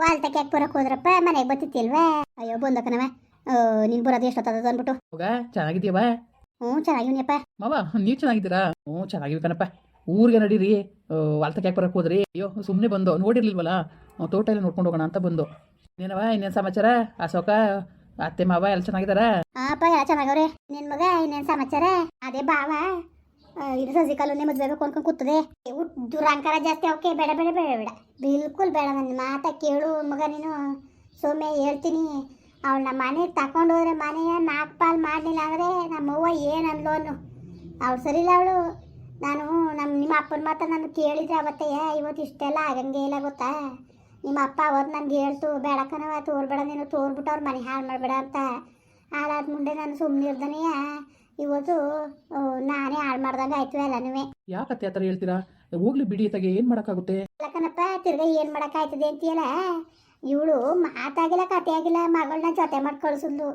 ವಾಲ್ತಕ್ಕೆ ಯಾಕೆ ಬರಕ್ಕೆ ಹೋದ್ರಪ್ಪ ಮನೆಗೆ ಬತ್ತಿತ್ತಿಲ್ವಾ ಅಯ್ಯೋ ಬಂದಕ್ಕನವ ನೀನು ಬರೋದು ಎಷ್ಟೊತ್ತದ ಅಂದ್ಬಿಟ್ಟು. ಹೋಗ ಚೆನ್ನಾಗಿದ್ಯವ ಹ್ಞೂ ಚೆನ್ನಾಗಿವ್ನಿಯಪ್ಪ. ಮಾವ ನೀವು ಚೆನ್ನಾಗಿದ್ದೀರಾ? ಹ್ಞೂ ಚೆನ್ನಾಗಿವಿ ಕಣಪ್ಪ. ಊರಿಗೆ ನಡೀರಿ. ವಾಲ್ತಕ್ಕೆ ಯಾಕೆ ಬರಕ್ಕೆ ಹೋದ್ರಿ. ಅಯ್ಯೋ ಸುಮ್ಮನೆ ಬಂದು ನೋಡಿರ್ಲಿಲ್ವಲ್ಲ? ತೋಟ ಎಲ್ಲ ನೋಡ್ಕೊಂಡು ಹೋಗೋಣ ಅಂತ ಬಂದು. ಇನ್ನೇನವ ಇನ್ನೇನು ಸಮಾಚಾರ? ಅಶೋಕ ಅತ್ತೆ ಮಾವ ಎಲ್ಲ ಚೆನ್ನಾಗಿದ್ದಾರಾ? ಹಾಪ ಎಲ್ಲ ಚೆನ್ನಾಗವ್ರೆ. ನಿನ್ ಮಗ ಇನ್ನೇನ್ ಸಮಾಚಾರ? ಅದೇ ಬಾವ. ಇದು ಸಸಿಕಾಲುನೆ ಮದ್ವೆ ಬೇಕು ಅನ್ಕೊಂಡು ಕೂತದೆ. ದುರಾಂಕಾರ ಜಾಸ್ತಿ ಅವಕ್ಕೆ, ಬೇಡ ಬೇಡ ಬೇಡ ಬೇಡ. ಬಿಲ್ಕುಲ್ ಬೇಡ ನನ್ನ ಮಾತ ಕೇಳು ಮಗ ನೀನು. ಸೊಮ್ಮೆ ಹೇಳ್ತೀನಿ. ಅವಳನ್ನ ಮನೆಗೆ ತಗೊಂಡು ಹೋದ್ರೆ ಮನೆಯ ನಾಲ್ಕು ಪಾಲ್ ಮಾಡಲಿಲ್ಲ ಅಂದರೆ ನಮ್ಮವ್ವ ಏನು ಅನ್ಲೋನು ಅವಳು ಸರಿ ಇಲ್ಲ ಅವಳು. ನಾನು ನಮ್ಮ ನಿಮ್ಮ ಅಪ್ಪನ ಮಾತ್ರ ನಾನು ಕೇಳಿದ್ರೆ ಅವತ್ತೇ ಇವತ್ತು ಇಷ್ಟೆಲ್ಲ ಆಗಂಗೆ ಇಲ್ಲ ಗೊತ್ತಾ? ನಿಮ್ಮ ಅಪ್ಪ ಅವತ್ತು ನನಗೆ ಹೇಳ್ತು, ಬೇಡ ಕಣವ ತೋರ್ಬೇಡ ನೀನು, ತೋರ್ಬಿಟ್ಟು ಅವ್ರ ಮನೆ ಹಾಳು ಮಾಡಬೇಡ ಅಂತ. ಹಾಳಾದ ಮುಂದೆ ನಾನು ಸುಮ್ಮನೆ ಇರ್ದನೆಯ ಇವತ್ತು ನಾನೇ ಹಾಳು ಮಾಡ್ದಂಗೆ ಆಯ್ತು ಎಲ್ಲನೂ ಯಾಕತ್ತೆ ಆ ಥರ ಹೇಳ್ತೀರಾ? ಹೋಗ್ಲಿ ಬಿಡಿ ತಗೆ ಏನು ಮಾಡೋಕ್ಕಾಗುತ್ತೆ? ಅಲ್ಲಕನಪ್ಪ ತಿರ್ಗಾ ಏನು ಮಾಡೋಕ್ಕಾಯ್ತದೆ ಅಂತೀಯಲ್ಲ? ಇವಳು ಮಾತಾಗಿಲ್ಲ ಕತೆ ಆಗಿಲ್ಲ ಮಗಳನ್ನ ಜೊತೆ ಮಾಡಿ ಕಳ್ಸಿದ್ಲು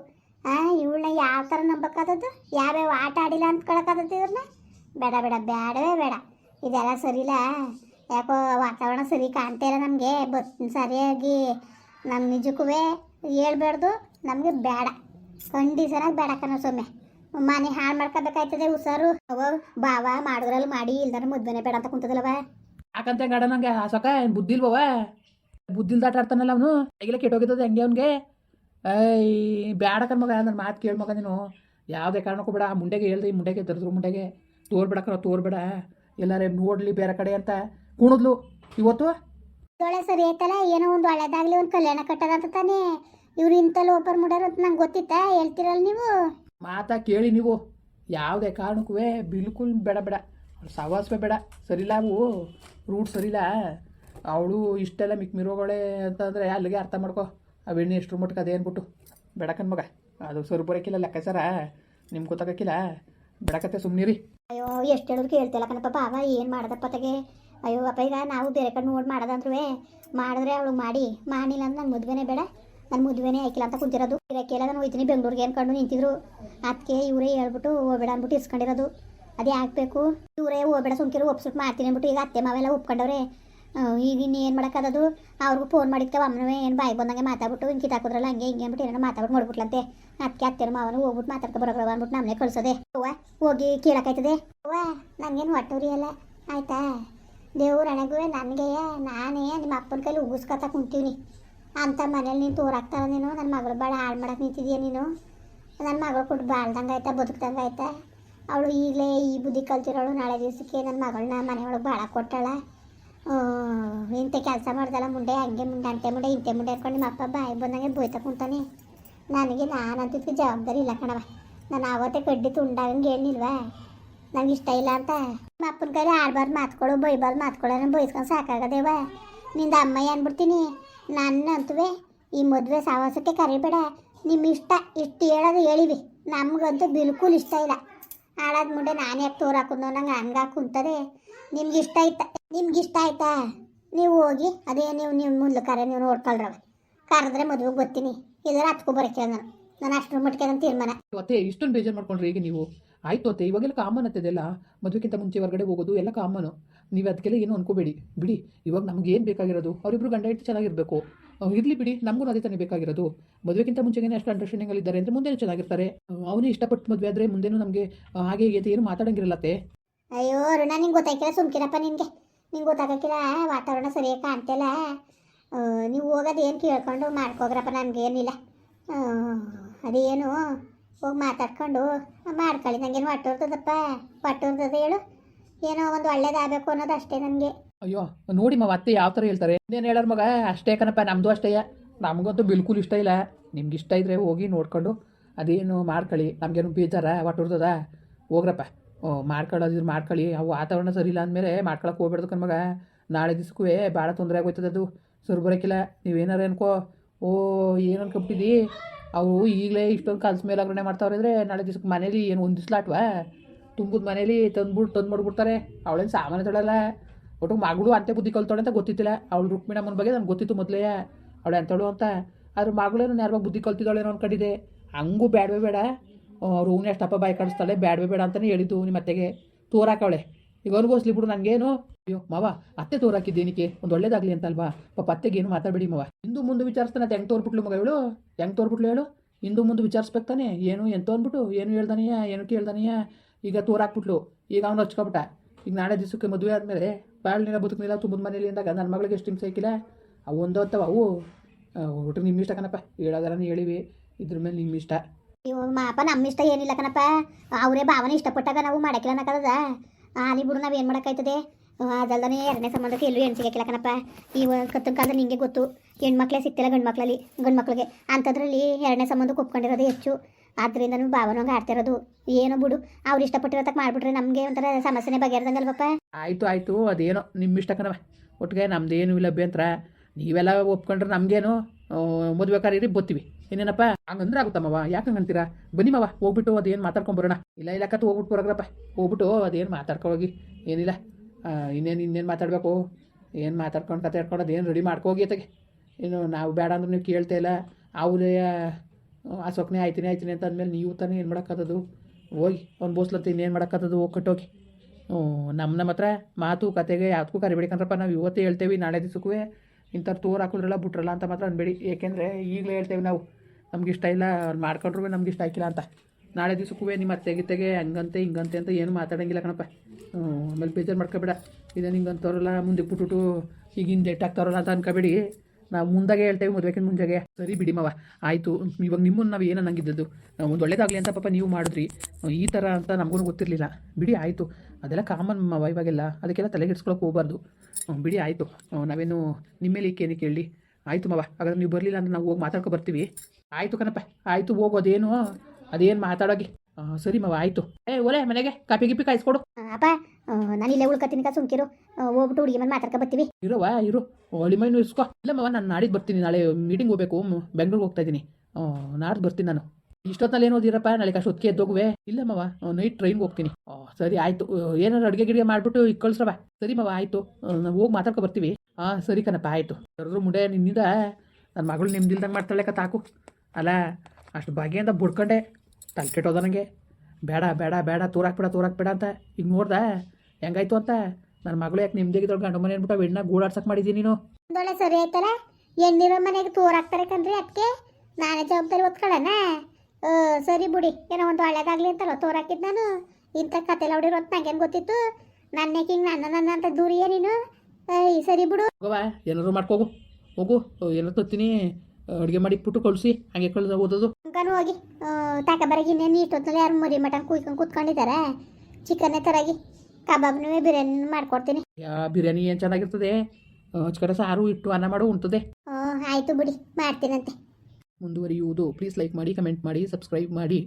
ಆ ಇವಳನ್ನ ಯಾವ ಥರ ನಂಬಕ್ಕಾದದ್ದು? ಯಾವ್ಯಾವ ಆಟ ಆಡಿಲ್ಲ ಅಂದ್ಕೊಳಕ್ಕಾದದ್ದು ಇವ್ರನ್ನ? ಬೇಡ ಬೇಡ ಬೇಡವೇ ಬೇಡ. ಇದೆಲ್ಲ ಸರಿಲ್ಲ. ಯಾಕೋ ವಾತಾವರಣ ಸರಿ ಕಾಣ್ತಾ ಇಲ್ಲ ನಮಗೆ. ಬತ್ ಸರಿಯಾಗಿ ನಮ್ಮ ನಿಜಕ್ಕೂ ಹೇಳ್ಬಾರ್ದು. ನಮಗೆ ಬೇಡ. ಕಂಡೀಸನಾಗಿ ಬೇಡ ಕಣ ಸೊಮ್ಮೆ ಮನೆ ಹಾಳು ಮಾಡ್ಕೋಬೇಕಾಯ್ತದೆ ಹುಷಾರು. ಅವ ಬಾವ ಮಾಡಿದ್ರಲ್ಲಿ ಮಾಡಿ ಇಲ್ದಾರ ಮದ್ವೆನೆ ಬೇಡ ಅಂತ ಕುಂತದಲ್ಲವ. ಯಾಕಂತ ಗಾಡ ನಂಗೆ ಹಾಸಕ ಬುದ್ಧಿ ಇಲ್ವವ? ಬುದ್ಧಿಲ್ ದಾಟಾಡ್ತಾನಲ್ಲ ಅವನು? ಈಗಲೇ ಕೆಟ್ಟೋಗಿದ್ದದ ಹೆಂಗೆ ಅವನಿಗೆ? ಐ ಬ್ಯಾಡ ಕಣ್ ಮಗ ನನ್ನ ಮಾತು ಕೇಳಿ ಮಗ ನೀನು. ಯಾವುದೇ ಕಾರಣಕ್ಕೂ ಬೇಡ. ಆ ಮುಂಡೆಗೆ ಹೇಳ್ದೆ ಈ ಮುಂಡೆಗೆ ದರ್ದ್ರು ಮುಂಡೆಗೆ. ತೋರ್ಬೇಡ ಕಣ ತೋರ್ಬೇಡ. ಎಲ್ಲಾರೇ ನೋಡಲಿ ಬೇರೆ ಕಡೆ ಅಂತ ಕುಣಿದ್ಲು. ಇವತ್ತು? ಒಳ್ಳೆ ಸರಿ ಐತಲ್ಲ ಏನೋ ಒಂದು ಒಳ್ಳೇದಾಗ್ಲಿ ಒಂದು ಕಲ್ಯಾಣ ಕಟ್ಟದಂತ ತಾನೇ. ಇವ್ರು ಇಂತಲ್ಲಿ ಒಬ್ಬರು ಮಾಡ್ಯಾರ ಅಂತ ನಂಗೆ ಗೊತ್ತಿತ್ತ? ಹೇಳ್ತಿರಲ್ಲ ನೀವು? ಮಾತಾ ಕೇಳಿ ನೀವು. ಯಾವುದೇ ಕಾರಣಕ್ಕೂ ಬಿಲ್ಕುಲ್ ಬೇಡ ಬೇಡ. ಸವಾಸವೇ ಬೇಡ. ಸರಿಲ್ಲ ಅವು. ರೂಟ್ ಸರಿಲ್ಲ. ಅವಳು ಇಷ್ಟೆಲ್ಲ ಮಿಕ್ ಮಿರೋಗಳೇ ಅಂತಂದರೆ ಅಲ್ಲಿಗೆ ಅರ್ಥ ಮಾಡ್ಕೊ. ಅವು ಎಣ್ಣೆ ಎಷ್ಟು ಮಟ್ಕ ಅದೇನ್ಬಿಟ್ಟು ಬಿಟ್ಟು ಬೇಡಕನ್ ಮಗ. ಅದು ಸರಿ ಬರೋಕ್ಕಿಲ್ಲ ಸರ ನಿಮ್ಗೆ ಗೊತ್ತಾಗಕ್ಕಿಲ್ಲ. ಬೆಡಕತ್ತೆ ಸುಮ್ಮನಿರಿ ಅಯ್ಯೋ, ಎಷ್ಟು ಹೇಳಿದ್ರು ಕೇಳ್ತಿಲ್ಲ ಕಣಪ್ಪ ಅವ ಏನು ಮಾಡ್ದಪ್ಪ ತಗೆ? ಅಯ್ಯೋ, ಅಪ್ಪ, ಈಗ ನಾವು ಬೇರೆ ಕಡೆ ನೋಡಿ ಮಾಡೋದಂದ್ರೂ ಮಾಡಿದ್ರೆ ಅವಳು ಮಾಡಿ. ಮಾಡಿಲ್ಲ ಅಂದ್ರೆ ನಂಗೆ ಮದುವೆನೇ ಬೇಡ. ನನ್ನ ಮದುವೆನೇ ಆಯ್ಕಿಲ್ಲ ಅಂತ ಕುಂತಿರೋದು. ಇರಕ್ಕೆಲ್ಲ ನಾನು ಹೋಯ್ತೀನಿ ಬೆಂಗಳೂರಿಗೆ. ಅನ್ಕೊಂಡು ನಿಂತಿದ್ರು. ಅದಕ್ಕೆ ಇವರೇ ಹೇಳ್ಬಿಟ್ಟು ಹೋಗ್ಬೇಡ ಅಂದ್ಬಿಟ್ಟು ಇಸ್ಕೊಂಡಿರೋದು ಅದೇ ಆಗಬೇಕು. ಇವರೇ ಹೋಗ್ಬೇಡ ಸುಮ್ಕಿರು ಒಪ್ಸುಟ್ ಮಾಡ್ತೀನಿ ಅಂದ್ಬಿಟ್ಟು ಈಗ ಅತ್ತೆ ಮಾವೆಲ್ಲ ಒಪ್ಕೊಂಡವ್ರೆ. ಈಗ ಈಗ ಇನ್ನೇನು ಮಾಡೋಕ್ಕಾದದು? ಅವ್ರಿಗೂ ಫೋನ್ ಮಾಡಿದ್ಕೆ ಅಮ್ಮನವೇ ಏನು ಬಾಯಿ ಬಂದಂಗೆ ಮಾತಾಡ್ಬಿಟ್ಟು ಹಿಂಗೆ ಕಿತ್ತಾಕೋದ್ರಲ್ಲ ಹಂಗೆ ಹಿಂಗೆ ಅಂದ್ಬಿಟ್ಟು ಏನೋ ಮಾತಾಡ್ಬಿಟ್ಟು ಮಾಡ್ಬಿಟ್ಲಂತೆ ಅದಕ್ಕೆ ಅತ್ತೆ ಮಾವನು ಹೋಗ್ಬಿಟ್ಟು ಮಾತಾಡ್ಕೊ ಬರೋಕ್ರವ ಅಂದ್ಬಿಟ್ಟು ನಮ್ಮನೆ ಕಳ್ಸೋದೆ. ಅವ್ವ, ಹೋಗಿ ಕೇಳಕ್ಕಾಯ್ತದೆ. ಅವ್ವ ನನಗೇನು ಹೊಟ್ಟವ್ರಿ ಅಲ್ಲ. ಆಯ್ತಾ? ದೇವ್ರ ಹಣೆಗೂ ನನಗೆ ನಾನೇ ನಿಮ್ಮ ಅಪ್ಪನ ಕೈಲಿ ಉಗಿಸ್ಕೊತಾ ಕುಂತೀವಿ ಅಂತ ಮನೇಲಿ ನೀನು ತೋರಾಕ್ತಾರ ನೀನು? ನನ್ನ ಮಗಳು ಭಾಳ ಹಾಳು ಮಾಡಕ್ಕೆ ನಿಂತಿದೀಯ ನೀನು? ನನ್ನ ಮಗಳು ಕೊಟ್ಟು ಬಾಳ್ದಂಗೆ ಆಯ್ತಾ, ಬದುಕ್ದಂಗೆ ಅವಳು ಈಗಲೇ ಈ ಬುದ್ಧಿ ಕಲ್ತಿರೋಳು, ನಾಳೆ ದಿವಸಕ್ಕೆ ನನ್ನ ಮಗಳನ್ನ ಮನೆಯೊಳಗೆ ಭಾಳ ಕೊಟ್ಟಾಳ. ಇಂಥ ಕೆಲಸ ಮಾಡ್ದಲ್ಲ ಮುಂಡೆ, ಹಂಗೆ ಮುಂಡೆ, ಅಂತೆ ಮುಂಡೆ, ಇಂತೆ ಮುಂಡೆ ಅನ್ಕೊಂಡು ನಿಮ್ಮ ಅಪ್ಪ ಬಾಯಿ ಬಂದಂಗೆ ಬೋಯ್ತಾ ಕುಂತಾನೆ. ನನಗೆ ನಾನು ಇದಕ್ಕೆ ಜವಾಬ್ದಾರಿ ಇಲ್ಲ ಕಣವ ನಾನು ಆವತ್ತೇ ಕಡ್ಡಿ ತುಂಡಾಗಂಗೆ ಹೇಳಿಲ್ವಾ ನಂಗೆ ಇಷ್ಟ ಇಲ್ಲ ಅಂತ. ನಿಮ್ಮ ಅಪ್ಪನ ಕೈಲಿ ಆಡ್ಬಾರ್ದು ಮಾತ್ಕೊಳ್ಳೋ ಬೈಬಾರ್ದು ಮಾತ್ಕೊಳ್ಳೋ ಬೈಸ್ಕೊಂಡು ಸಾಕಾಗದೇವ ನಿಂದ ಅಮ್ಮ ಅಂದ್ಬಿಡ್ತೀನಿ ನನ್ನಂತೂ ಈ ಮದುವೆ ಸಾವಾಸಕ್ಕೆ ಕರಿಬೇಡ. ನಿಮ್ಮ ಇಷ್ಟ ಇಷ್ಟು ಹೇಳೋದು ಹೇಳಿವಿ. ನಮಗಂತೂ ಬಿಲ್ಕುಲ್ ಇಷ್ಟ ಇಲ್ಲ. ಹಾಳಾದ ಮುಂದೆ ನಾನು ಯಾಕೆ ತೋರು ಹಾಕಿದ್ನೋ ನಂಗೆ ಹಂಗೆ ಕುಂತದೆ. ನಿಮ್ಗೆ ಇಷ್ಟ ಆಯ್ತಾ? ನಿಮ್ಗೆ ಇಷ್ಟ ಆಯ್ತಾ? ನೀವು ಹೋಗಿ, ಅದೇ ನೀವು ನಿಮ್ಮ ಮುಂದೆ ಕರೆ, ನೀವು ನೋಡ್ಕೊಳ್ರವ. ಕರೆದ್ರೆ ಮದುವೆಗೆ ಬರ್ತೀನಿ. ಇದ್ರೆ ಹತ್ಕೊ ನಾನು. ನಾನು ಅಷ್ಟರ ಮಟ್ಟಿಗೆ ನನ್ನ ತೀರ್ಮಾನ. ಇವತ್ತೇ ಇಷ್ಟೊಂದು ಬೇಜಾರು ಮಾಡ್ಕೊಂಡ್ರಿ ಈಗ ನೀವು? ಆಯ್ತು ಅತ್ತೆ, ಇವಾಗೆಲ್ಲ ಕಾಮನ್ ಅತ್ತದೆಲ್ಲ ಮದುವೆಗಿಂತ ಮುಂಚೆ ಹೊರಗಡೆ ಹೋಗೋದು ಎಲ್ಲ ಕಾಮನು. ನೀವು ಅದಕ್ಕೆಲ್ಲ ಏನು ಅನ್ಕೋಬೇಡಿ. ಬಿಡಿ, ಇವಾಗ ನಮ್ಗೆ ಏನು ಬೇಕಾಗಿರೋದು? ಅವರಿಬ್ರು ಗಂಡ ಹೆಂಡತಿ ಚೆನ್ನಾಗಿರಬೇಕು. ಇರಲಿ ಬಿಡಿ, ನಮಗೂ ಅದೇ ತಾನೇ ಬೇಕಾಗಿರೋದು. ಮದುವೆಗಿಂತ ಮುಂಚೆನೇ ಅಷ್ಟು ಅಂಡರ್ಸ್ಟ್ಯಾಂಡಿಂಗ್ ಇದ್ದಾರೆ ಅಂದರೆ ಮುಂದೆನೂ ಚೆನ್ನಾಗಿರ್ತಾರೆ. ಅವನೇ ಇಷ್ಟಪಟ್ಟು ಮದುವೆ ಆದರೆ ಮುಂದೆನೂ ನಮಗೆ ಹಾಗೆ ಹೀಗೆ ಏನು ಮಾತಾಡೋಂಗಿರಲ್ಲತ್ತೆ ಅಯ್ಯೋ ಅರುಣ ನಿಂಗೆ ಗೊತ್ತಾಯ್ಕಿಲ್ಲ? ಸುಮ್ಕಿರಪ್ಪ ನಿಮಗೆ ನಿಂಗೆ ಗೊತ್ತಾಗಕ್ಕಿಲ್ಲ? ವಾತಾವರಣ ಸರಿಯಾಗಿ ಕಾಣ್ತಿಲ್ಲ ನೀವು ಹೋಗೋದು ಏನು ಕೇಳ್ಕೊಂಡು ಮಾಡ್ಕೋಗ್ರಪ್ಪ, ನನಗೇನಿಲ್ಲ. ಅದೇನು? ಹೋಗಿ ಮಾತಾಡ್ಕೊಂಡು ಮಾಡ್ಕೊಳ್ಳಿ. ನನಗೇನು ಹೊಟ್ಟೋರ್ತದಪ್ಪ ಹೊಟ್ಟೋರ್ತದ ಹೇಳು. ಏನೋ ಒಂದು ಒಳ್ಳೇದಾಗಬೇಕು ಅನ್ನೋದು ಅಷ್ಟೇ ನನಗೆ. ಅಯ್ಯೋ, ನೋಡಿ ಮಾವ, ಅತ್ತೆ ಯಾವ ಥರ ಹೇಳ್ತಾರೆ? ಏನು ಹೇಳೋರು ಮಗ? ಅಷ್ಟೇ ಕಣಪ್ಪ ನಮ್ಮದು ಅಷ್ಟೇ. ನಮಗಂತೂ ಬಿಲ್ಕುಲ್ ಇಷ್ಟ ಇಲ್ಲ. ನಿಮ್ಗೆ ಇಷ್ಟ ಇದ್ರೆ ಹೋಗಿ ನೋಡ್ಕೊಂಡು ಅದೇನು ಮಾಡ್ಕೊಳ್ಳಿ. ನಮಗೇನು ಬೇಜಾರ? ಒಟ್ಟುರ್ತದ ಹೋಗ್ರಪ್ಪ. ಓ ಮಾಡ್ಕೊಳ್ಳೋದಿದ್ರು ಮಾಡ್ಕೊಳ್ಳಿ. ಅವು ವಾತಾವರಣ ಸರಿ ಇಲ್ಲ ಅಂದಮೇಲೆ ಮಾಡ್ಕೊಳಕ್ಕೆ ಹೋಗ್ಬಿಡ್ದು ಕಣ್ಮಗ ನಾಳೆ ದಿವ್ಸಕ್ಕೂ ಭಾಳ ತೊಂದರೆ ಆಗೋಯ್ತದದು. ಅದು ಸರ್ ಬರೋಕ್ಕಿಲ್ಲ ನೀವೇನಾರು ಅನ್ಕೋ. ಓ, ಏನು ಅನ್ಕೊಬಿಟ್ಟಿದ್ದಿ ಅವು ಈಗಲೇ ಇಷ್ಟೊಂದು ಕನಸು ಮೇಲೆ ಅಗ್ರಣೆ ಮಾಡ್ತಾವ್ರೆ ಅಂದರೆ ನಾಳೆ ದಿವ್ಸಕ್ಕೆ ಮನೇಲಿ ಏನು ಒಂದು ದಿವ್ಸಲಾಟ್ವಾ ತುಂಬದ ಮನೇಲಿ ತಂದ್ಬಿಟ್ಟು ತಂದು ಮಾಡ್ಬಿಡ್ತಾರೆ ಅವಳೇನು ಸಾಮಾನ್ಯ ತೊಡಲ್ಲ ಒಟ್ಟು ಮಗಳು ಅಂತೆ ಬುದ್ಧಿ ಕಲ್ತಾಳೆ ಅಂತ ಗೊತ್ತಿತ್ತಿಲ್ಲ. ಅವಳು ರುಕ್ಮಿಣಮ್ಮನ ಬಗ್ಗೆ ನನಗೆ ಗೊತ್ತಿತ್ತು ಮೊದಲೇ. ಅವಳು ಎಂತಳು ಅಂತ. ಅದ್ರ ಮಗಳೇನು ನೇರವಾಗಿ ಬುದ್ಧಿ ಕಲ್ತಿದ್ದಾಳೇನೋ ಅನ್ಕೊಂಡಿದ್ದೆ. ಹಂಗೂ ಬೇಡವೇ ಬೇಡ. ಅವ್ರು ಹೂನೇ ಅಷ್ಟಪ್ಪ ಬಾಯಿ ಕಾಣಿಸ್ತಾಳೆ? ಬೇಡವೇ ಬೇಡ ಅಂತಲೇ ಹೇಳಿದ್ದು ನಿಮ್ಮ ಅತ್ತೆಗೆ ತೋರಾಕವಳೆ ಈಗ ಅನುಭವಿಸ್ಲಿ ಬಿಡು ನನಗೇನು ಅಯ್ಯೋ, ಮಾವ, ಅತ್ತೆ ತೋರಾಕಿದ್ದೇನಿಕೆ ಒಂದು ಒಳ್ಳೇದಾಗಲಿ ಅಂತಲ್ವಾ? ಪಾಪ ಅತ್ತೆಗೆ ಏನು ಮಾತಾಡಬೇಡಿ ಮಾವ. ಹಿಂದು ಮುಂದೆ ವಿಚಾರಿಸ್ತಾನೆ ಹೆಂಗೆ ತೋರ್ಬಿಟ್ಲು ಮಗ ಹೇಳು ಹೆಂಗೆ ತೋರ್ಬಿಟ್ಲು ಹೇಳು? ಹಿಂದೂ ಮುಂದೆ ವಿಚಾರಿಸ್ಬೇಕು ತಾನೆ? ಏನು, ಎಂತ ಅಂದ್ಬಿಟ್ಟು? ಏನು ಹೇಳ್ದಾನೆಯ? ಏನು ಕೇಳ್ದಾನೆಯ? ಈಗ ತೋರಾಕ್ಬಿಟ್ಲು. ಈಗ ಅವನು ಹಚ್ಕೊಬಿಟ್ಟ. ಈಗ ನಾಳೆ ದಿವಸಕ್ಕೆ ಮದುವೆ ಆದಮೇಲೆ ಬಾಳ್ನಿಲ್ಲ ಬದುಕನಿಲ್ಲ ತುಂಬ ಮನೇಲಿ ಅಂದಾಗ ನನ್ನ ಮಗಳಿಗೆ ಎಷ್ಟು ಹಿಂಸೆ ಸಿಕ್ಕಿಲ್ಲ ಅವು ಒಂದು ಹೊತ್ತವ ಅವು. ಒಟ್ಟು ನಿಮ್ಮ ಇಷ್ಟ ಕಣಪ್ಪ. ಹೇಳೋದಾರ ಹೇಳಿವಿ. ಇದ್ರ ಮೇಲೆ ನಿಮ್ಮ ಇಷ್ಟ. ಮಾಪ ನಮ್ಮ ಇಷ್ಟ ಏನಿಲ್ಲ ಕಣಪ್ಪ. ಅವರೇ ಭಾವನೆ ಇಷ್ಟಪಟ್ಟಾಗ ನಾವು ಮಾಡಕ್ಕಿಲ್ಲ ಅನ್ನಕದ ಆಲಿ ಬಿಡು, ನಾವು ಏನು ಮಾಡೋಕ್ಕಾಯ್ತದೆ? ಅದಲ್ಲದೇ ಎರಡನೇ ಸಂಬಂಧಕ್ಕೆ ಎಲ್ಲೂ ಹೆಣ್ಣು ಸಿಗಕ್ಕಿಲ್ಲಕ್ಕನಪ್ಪ ಈ ಕತ್ತಿನ ಕಾಲದಲ್ಲಿ ನಿಂಗೆ ಗೊತ್ತು, ಹೆಣ್ಮಕ್ಳೇ ಸಿಗ್ತಿಲ್ಲ ಗಂಡು ಮಕ್ಕಳಲ್ಲಿ ಗಂಡು ಮಕ್ಕಳಿಗೆ ಅಂಥದ್ರಲ್ಲಿ ಎರಡನೇ ಸಂಬಂಧಕ್ಕೆ ಒಪ್ಕೊಂಡಿರೋದು ಹೆಚ್ಚು. ಆದ್ದರಿಂದ ನೀವು ಭಾವನಂಗೆ ಆಡ್ತಿರೋದು ಏನೋ ಬಿಡು, ಅವ್ರು ಇಷ್ಟಪಟ್ಟಿರೋದಕ್ಕೆ ಮಾಡಿಬಿಟ್ರೆ ನಮಗೆ ಒಂಥರ ಸಮಸ್ಯೆನೇ ಬಗೆಹರ್ದಂಗಲ್ವಪ್ಪ? ಆಯಿತು ಆಯಿತು, ಅದೇನೋ ನಿಮ್ಮ ಇಷ್ಟ ಕಣವ ಒಟ್ಟಿಗೆ ನಮ್ದೇನು ಇಲ್ಲ ಅಭ್ಯಂತರ. ನೀವೆಲ್ಲ ಒಪ್ಕೊಂಡ್ರೆ ನಮಗೇನು ಮದುವೆ ಕಾರ್ಯ ಬತ್ತೀವಿ. ಏನೇನಪ್ಪ ಹಂಗಂದ್ರೆ ಆಗುತ್ತಮ್ಮವ ಯಾಕೆ ಹಂಗಂತೀರಾ ಬನ್ನಿ ಮಾವ, ಹೋಗ್ಬಿಟ್ಟು ಅದೇನು ಮಾತಾಡ್ಕೊಂಬರೋಣ ಇಲ್ಲ ಇಲ್ಲ ಕತ್ತು ಹೋಗ್ಬಿಟ್ಟು ಬರೋಗ್ರಪ್ಪ. ಹೋಗ್ಬಿಟ್ಟು ಅದೇನು ಹೋಗಿ. ಏನಿಲ್ಲ. ಇನ್ನೇನು ಇನ್ನೇನು ಮಾತಾಡಬೇಕು? ಏನು ಮಾತಾಡ್ಕೊಂಡು ಕತೆ ಹೇಳ್ಕೊಂಡು ಅದೇನು ರೆಡಿ ಮಾಡ್ಕೋಗಿ ಅತ್ತಗೆ ಏನು ನಾವು ಬೇಡ ಅಂದ್ರೆ ನೀವು ಕೇಳ್ತಾ ಇಲ್ಲ. ಅವರೇ ಆ ಸೊಕ್ನೆ ಆಯ್ತೀನಿ ಆಯ್ತೀನಿ ಅಂತ ಅಂದಮೇಲೆ ನೀವು ತಾನೇ ಏನು ಮಾಡೋಕ್ಕತ್ತದು ಹೋಗಿ, ಅವ್ನು ಬೋಸ್ಲತ್ತ ಇನ್ನೇನು ಮಾಡೋಕ್ಕತ್ತದು ಹೋಗಿ ಕಟ್ಟೋಗಿ. ನಮ್ಮ ನಮ್ಮ ಹತ್ರ ಮಾತು, ಕತೆಗೆ ಯಾವುದಕ್ಕೂ ಕರಿಬೇಡಿ ಕಣ್ರಪ್ಪ. ನಾವು ಇವತ್ತೇ ಹೇಳ್ತೇವೆ, ನಾಳೆ ದಿವಸಕ್ಕೂ. ಇಂಥವ್ರು ತೋರ್ ಹಾಕಿದ್ರಲ್ಲ ಬಿಟ್ರಲ್ಲ ಅಂತ ಮಾತ್ರ ಅನ್ಬೇಡಿ. ಏಕೆಂದರೆ ಈಗಲೇ ಹೇಳ್ತೇವೆ ನಾವು, ನಮ್ಗೆ ಇಷ್ಟ ಇಲ್ಲ, ಅವ್ರು ಮಾಡ್ಕೊಂಡ್ರು ನಮ್ಗೆ ಇಷ್ಟ ಆಗಿಲ್ಲ ಅಂತ. ನಾಳೆ ದಿವಸಕ್ಕೂ ನಿಮ್ಮ ತೆಗೆ ತೆಗೆ ಹಂಗಂತೆ, ಹಿಂಗಂತೆ ಅಂತ ಏನು ಮಾತಾಡೋಂಗಿಲ್ಲ ಕಣಪ್ಪ. ಆಮೇಲೆ ಬೇಜಾರು ಮಾಡ್ಕೊಬೇಡ. ಇದೇನು ಹಿಂಗಂತವ್ರಲ್ಲ ಮುಂದೆ ಬಿಟ್ಬಿಟ್ಟು ಈಗ ಹಿಂದೆ ಆಗ್ತಾರಲ್ಲ ಅಂತ ಅನ್ಕೋಬೇಡಿ. ನಾವು ಮುಂದಾಗೆ ಹೇಳ್ತೇವೆ ಮದುವೆಕಿನ ಮುಂಜಾಗೆ. ಸರಿ ಬಿಡಿ ಮಾವ, ಆಯಿತು. ಇವಾಗ ನಿಮ್ಮನ್ನು ನಾವು ಏನು ಅನ್ನಂಗಿದ್ದದ್ದು? ನಾವು ಒಂದು ಒಳ್ಳೇದಾಗಲಿ ಅಂತ ಪಾಪ ನೀವು ಮಾಡಿದ್ರಿ. ಈ ಥರ ಅಂತ ನಮಗೂ ಗೊತ್ತಿರಲಿಲ್ಲ. ಬಿಡಿ, ಆಯಿತು. ಅದೆಲ್ಲ ಕಾಮನ್ ಮಾವ ಇವಾಗೆಲ್ಲ. ಅದಕ್ಕೆಲ್ಲ ತಲೆಗೆಡ್ಸ್ಕೊಳಕ್ಕೆ ಹೋಗ್ಬಾರ್ದು. ಬಿಡಿ, ಆಯಿತು. ನಾವೇನು ನಿಮ್ಮೇಲೆ ಏನಕ್ಕೆ ಹೇಳಿ ಆಯಿತು ಮಾವ, ಹಾಗಾದ್ರೆ ನೀವು ಬರಲಿಲ್ಲ ಅಂದ್ರೆ ನಾವು ಹೋಗಿ ಮಾತಾಡ್ಕೊ ಬರ್ತೀವಿ. ಆಯಿತು ಕಣಪ್ಪ, ಆಯಿತು ಹೋಗೋದೇನು ಅದೇನು ಮಾತಾಡೋಗಿ. ಸರಿ ಮಾವ ಆಯಿತು. ಏ ಓಲೆ ಮನೆಗೆ ಕಾಪಿ ಗಿಪಿ ಕಾಯಿಸ್ಕೊಡು. ಅಪ್ಪ ನಾನು ಇಲ್ಲೇ ಉಳ್ಕತ್ತೀನಿ ಕಾ ಸುಮ್ಕಿರು. ಹೋಗ್ಬಿಟ್ಟು ಹುಡುಗಿ ಮೇಲೆ ಮಾತಾಡ್ಕ ಬರ್ತೀವಿ. ಇರೋವಾ ಇರು. ಒಳಿ ಮೈನು ಇಸ್ಕೊ ಇಲ್ಲ ಮಾವ ನಾನು ನಾಡಿದ್ದು ಬರ್ತೀನಿ. ನಾಳೆ ಮೀಟಿಂಗ್ ಹೋಗ್ಬೇಕು. ಬೆಂಗಳೂರಿಗೆ ಹೋಗ್ತಾ ಇದ್ದೀನಿ. ನಾಡ್ದು ಬರ್ತೀನಿ ನಾನು. ಇಷ್ಟೊತ್ತಲ್ಲಿ ಏನು ಓದಿರಪ್ಪ? ನಾಳೆ ಕಷ್ಟ ಹೊತ್ತಿಗೆ ಎದ್ದೋಗುವೆ? ಇಲ್ಲ ಮಾವ ನೈಟ್ ಟ್ರೈನ್ಗೆ ಹೋಗ್ತೀನಿ. ಸರಿ ಆಯಿತು. ಏನಾದ್ರು ಅಡುಗೆ ಗಿಡಿಗೆ ಮಾಡಿಬಿಟ್ಟು ಈಗ ಕಳ್ಸ್ರವ ಸರಿ ಮಾವ ಆಯಿತು. ನಾವು ಹೋಗಿ ಮಾತಾಡ್ಕೊ ಬರ್ತೀವಿ. ಹಾಂ ಸರಿ ಕಣಪ್ಪ ಆಯ್ತು. ಕರೆದ್ರು ಮುಂಡೆ ನಿನ್ನಿಂದ ನನ್ನ ಮಗಳು ನಿಮ್ದಿಲ್ದಂಗೆ ಮಾಡ್ತಾಳೆ ಕತ್ತಾಕು ಅಲ್ಲ ಅಷ್ಟು ಭಾಗ್ಯದಿಂದ ಬುಡ್ಕೊಂಡೆ. ತಲೆ ಕೆಟ್ಟೋದ ನನಗೆ ಬೇಡ ಬೇಡ ಬೇಡ ತೂರಾಕ್ಬೇಡ ತೂರಾಕ್ಬೇಡ ಅಂತ. ಈಗ ನೋಡ್ದ ಹೆಂಗಾಯ್ತು ಅಂತ. ನನ್ನ ಮಗಳು ಯಾಕೆ ನಿಮ್ದಿಗಿದ್ದಳು ಗಂಡು ಮನೆ ಅಂದ್ಬಿಟ್ಟು ಹೆಣ್ಣ ಗೂಡಾಡ್ಸಕ್ ಮಾಡಿದ್ದೀನಿ ನೀನು. ಒಂದೊಳ್ಳೆ ಸರಿ ಆಯ್ತಲ್ಲ? ಹೆಣ್ಣಿರೋ ಮನೆಗೆ ತೋರಾಕ್ತಾರೆ ಕಣ್ರಿ ಅದಕ್ಕೆ ನಾನೇ ಜವಾಬ್ದಾರಿ ಓದ್ಕೊಳ್ಳೋಣ ಸರಿ ಬಿಡಿ. ಏನೋ ಒಂದು ಒಳ್ಳೇದಾಗ್ಲಿ ಅಂತಲ್ಲ ತೋರಾಕಿದ್ ನಾನು. ಇಂಥ ಕತೆ ಲೋಡಿರೋ ಅಂತ ನಂಗೇನು ಗೊತ್ತಿತ್ತು? ನನ್ನೇಕೆ ಹಿಂಗೆ ನನ್ನ ನನ್ನ ಅಂತ ದೂರಿಯೇ ನೀನು? ಸರಿ ಬಿಡು. ಹೋಗವ ಏನಾದ್ರು ಮಾಡ್ಕೋಗು. ಹೋಗು ಏನಾರು ತತ್ತೀನಿ ಅಡುಗೆ ಮಾಡಿ ಪುಟ್ಟು ಕಳಿಸಿ ಹಂಗೆ ಕಳ್ದು ಓದೋದು ಅಂಕನು ಹೋಗಿ ತಗೊಬರಗಿ ಇನ್ನೇನು ಇಷ್ಟೊತ್ತಲ್ಲಿ ಯಾರು ಮರಿ ಮಟನ್ ಕುಯ್ಕೊಂಡು ಕೂತ್ಕೊಂಡಿದ್ದಾರೆ. ಚಿಕನ್ನೇ ತರಾಗಿ ಕಬಾಬ್ನೂ ಬಿರಿಯಾನಿ ಮಾಡ್ಕೊಡ್ತೀನಿ. ಯಾ ಬಿರಿಯಾನಿ ಏನು ಚೆನ್ನಾಗಿರ್ತದೆ? ಹಚ್ಕಡೆ ಸಾರು ಇಟ್ಟು ಅನ್ನ ಮಾಡು ಉಣ್ತದೆ. ಆಯಿತು ಬಿಡಿ ಮಾಡ್ತೀನಂತೆ. ಮುಂದುವರಿಯುವುದು. ಪ್ಲೀಸ್ ಲೈಕ್ ಮಾಡಿ ಕಮೆಂಟ್ ಮಾಡಿ ಸಬ್ಸ್ಕ್ರೈಬ್ ಮಾಡಿ.